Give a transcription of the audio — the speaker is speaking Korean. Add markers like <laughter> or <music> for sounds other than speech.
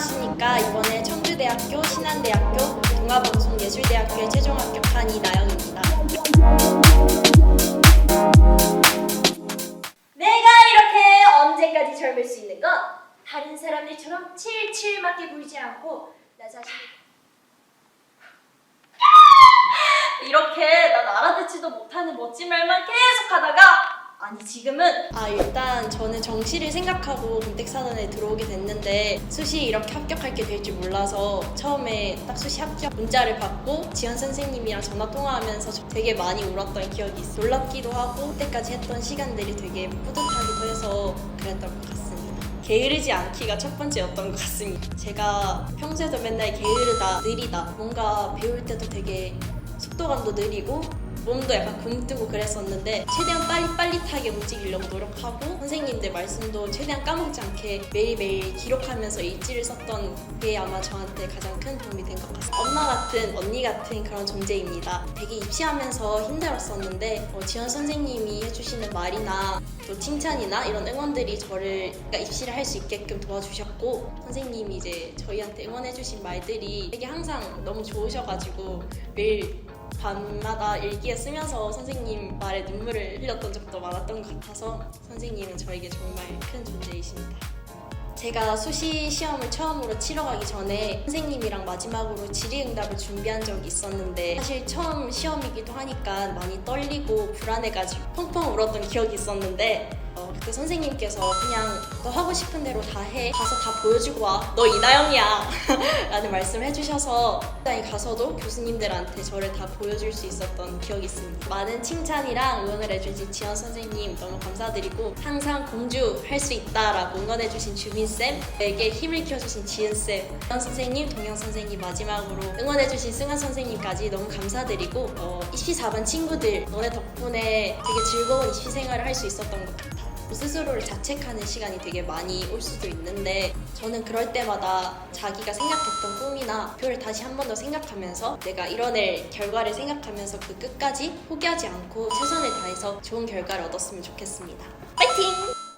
하시니까 이번에 청주대학교, 신한대학교, 동아방송예술대학교에 최종 합격한 이나영입니다. 내가 이렇게 언제까지 젊을 수 있는 건 다른 사람들처럼 칠칠맞게 굴지 않고 나 자신 <laughs> 이렇게 난 알아듣지도 못하는 멋진 말만 계속하다가 아니 지금은 아 일단 저는 정시를 생각하고 공택사단에 들어오게 됐는데 수시 이렇게 합격할 게 될 줄 몰라서 처음에 딱 수시 합격 문자를 받고 지원 선생님이랑 전화 통화하면서 저 되게 많이 울었던 기억이 있어요. 놀랍기도 하고 그때까지 했던 시간들이 되게 뿌듯하기도 해서 그랬던 것 같습니다. 게으르지 않기가 첫 번째였던 것 같습니다. 제가 평소에도 맨날 게으르다, 느리다, 뭔가 배울 때도 되게 속도감도 느리고 몸도 약간 굼뜨고 그랬었는데 최대한 빨리빨리하게 움직이려고 노력하고 선생님들 말씀도 최대한 까먹지 않게 매일매일 기록하면서 일지를 썼던 게 아마 저한테 가장 큰 도움이 된 것 같습니다. 엄마 같은 언니 같은 그런 존재입니다. 되게 입시하면서 힘들었었는데 어, 지원 선생님이 해주시는 말이나 또 칭찬이나 이런 응원들이 저를 그러니까 입시를 할 수 있게끔 도와주셨고 선생님이 이제 저희한테 응원해주신 말들이 되게 항상 너무 좋으셔가지고 매일 밤마다 일기에 쓰면서 선생님 말에 눈물을 흘렸던 적도 많았던 것 같아서 선생님은 저에게 정말 큰 존재이십니다. 제가 수시 시험을 처음으로 치러 가기 전에 선생님이랑 마지막으로 질의응답을 준비한 적이 있었는데 사실 처음 시험이기도 하니까 많이 떨리고 불안해가지고 펑펑 울었던 기억이 있었는데 어, 그때 선생님께서 그냥 너 하고 싶은 대로 다 해. 가서 다 보여주고 와. 너 이나영이야. <laughs> 라는 말씀을 해주셔서 현장에 가서도 교수님들한테 저를 다 보여줄 수 있었던 기억이 있습니다. 많은 칭찬이랑 응원을 해주신 지원 선생님 너무 감사드리고 항상 공주 할 수 있다라고 응원해주신 주민쌤에게 힘을 키워주신 지은쌤, 지원 선생님, 동영 선생님 마지막으로 응원해주신 승환 선생님까지 너무 감사드리고 어, 입시 4반 친구들 너네 덕분에 되게 즐거운 입시 생활을 할 수 있었던 것 같아요. 스스로를 자책하는 시간이 되게 많이 올 수도 있는데 저는 그럴 때마다 자기가 생각했던 꿈이나 목표를 다시 한 번 더 생각하면서 내가 이뤄낼 결과를 생각하면서 그 끝까지 포기하지 않고 최선을 다해서 좋은 결과를 얻었으면 좋겠습니다. 파이팅!